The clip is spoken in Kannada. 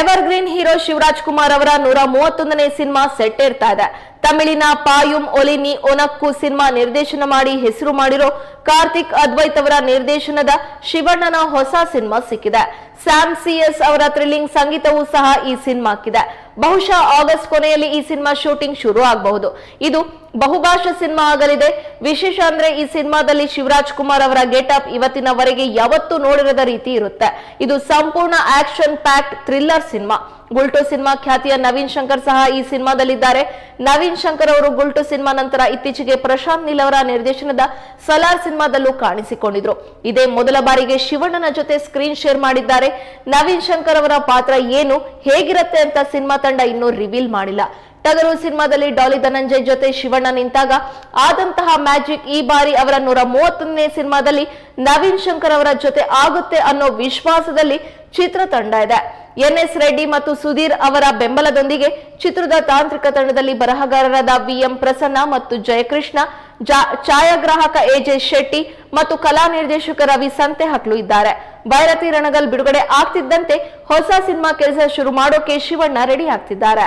ಎವರ್ಗ್ರೀನ್ ಹೀರೋ ಶಿವರಾಜ್ ಕುಮಾರ್ ಅವರ ನೂರ ಮೂವತ್ತೊಂದನೇ ಸಿನಿಮಾ ಸೆಟ್ ಇರ್ತಾ ಇದೆ. ತಮಿಳಿನ ಪಾಯುಂ ಒಲಿನಿ ಒನಕ್ಕು ಸಿನಿಮಾ ನಿರ್ದೇಶನ ಮಾಡಿ ಹೆಸರು ಮಾಡಿರೋ ಕಾರ್ತಿಕ್ ಅದ್ವೈತ್ ಅವರ ನಿರ್ದೇಶನದ ಶಿವಣ್ಣನ ಹೊಸ ಸಿನಿಮಾ ಸಿಕ್ಕಿದೆ. ಸ್ಯಾಮ್ ಸಿಎಸ್ ಅವರ ಥ್ರಿಲ್ಲಿಂಗ್ ಸಂಗೀತವೂ ಸಹ ಈ ಸಿನಿಮಾಕ್ಕಿದೆ. ಬಹುಶಃ ಆಗಸ್ಟ್ ಕೊನೆಯಲ್ಲಿ ಈ ಸಿನಿಮಾ ಶೂಟಿಂಗ್ ಶುರು ಆಗಬಹುದು. ಇದು ಬಹುಭಾಷಾ ಸಿನಿಮಾ ಆಗಲಿದೆ. ವಿಶೇಷ ಅಂದ್ರೆ ಈ ಸಿನಿಮಾದಲ್ಲಿ ಶಿವರಾಜ್ ಕುಮಾರ್ ಅವರ ಗೆಟಪ್ ಇವತ್ತಿನವರೆಗೆ ಯಾವತ್ತೂ ನೋಡಿರದ ರೀತಿ ಇರುತ್ತೆ. ಇದು ಸಂಪೂರ್ಣ action packed thriller cinema. Gultoo cinema ಖ್ಯಾತಿಯ ನವೀನ್ ಶಂಕರ್ ಸಹ ಈ ಸಿನಿಮಾದಲ್ಲಿದ್ದಾರೆ. ನವೀನ್ ಶಂಕರ್ ಅವರು ಗುಲ್ಟು ಸಿನಿಮಾ ನಂತರ ಇತ್ತೀಚೆಗೆ ಪ್ರಶಾಂತ್ ನೀಲ್ ಅವರ ನಿರ್ದೇಶನದ ಸಲಾರ್ ಸಿನಿಮಾದಲ್ಲೂ ಕಾಣಿಸಿಕೊಂಡಿದ್ರು. ಇದೇ ಮೊದಲ ಬಾರಿಗೆ ಶಿವಣ್ಣನ ಜೊತೆ ಸ್ಕ್ರೀನ್ ಶೇರ್ ಮಾಡಿದ್ದಾರೆ. ನವೀನ್ ಶಂಕರ್ ಅವರ ಪಾತ್ರ ಏನು, ಹೇಗಿರುತ್ತೆ ಅಂತ ಸಿನಿಮಾ ತಂಡ ಇನ್ನೂ ರಿವೀಲ್ ಮಾಡಿಲ್ಲ. ಟಗರು ಸಿನಿಮಾದಲ್ಲಿ ಡಾಲಿ ಧನಂಜಯ್ ಜೊತೆ ಶಿವಣ್ಣ ನಿಂತಾಗ ಆದಂತಹ ಮ್ಯಾಜಿಕ್ ಈ ಬಾರಿ ಅವರ ನೂರ ಮೂವತ್ತೊಂದನೇ ಸಿನಿಮಾದಲ್ಲಿ ನವೀನ್ ಶಂಕರ್ ಅವರ ಜೊತೆ ಆಗುತ್ತೆ ಅನ್ನೋ ವಿಶ್ವಾಸದಲ್ಲಿ ಚಿತ್ರತಂಡ ಇದೆ. ಎನ್ ಎಸ್ ರೆಡ್ಡಿ ಮತ್ತು ಸುಧೀರ್ ಅವರ ಬೆಂಬಲದೊಂದಿಗೆ ಚಿತ್ರದ ತಾಂತ್ರಿಕ ತಂಡದಲ್ಲಿ ಬರಹಗಾರರಾದ ವಿ ಎಂ ಪ್ರಸನ್ನ ಮತ್ತು ಜಯಕೃಷ್ಣ, ಜಾ- ಛಾಯಾಗ್ರಾಹಕ ಎಜೆ ಶೆಟ್ಟಿ ಮತ್ತು ಕಲಾ ನಿರ್ದೇಶಕ ರವಿ ಸಂತೆ ಹಕ್ಲು ಇದ್ದಾರೆ. ಭೈರತಿ ರಣಗಲ್ ಬಿಡುಗಡೆ ಆಗ್ತಿದ್ದಂತೆ ಹೊಸ ಸಿನಿಮಾ ಕೆಲಸ ಶುರು ಮಾಡೋಕೆ ಶಿವಣ್ಣ ರೆಡಿ ಆಗ್ತಿದ್ದಾರೆ.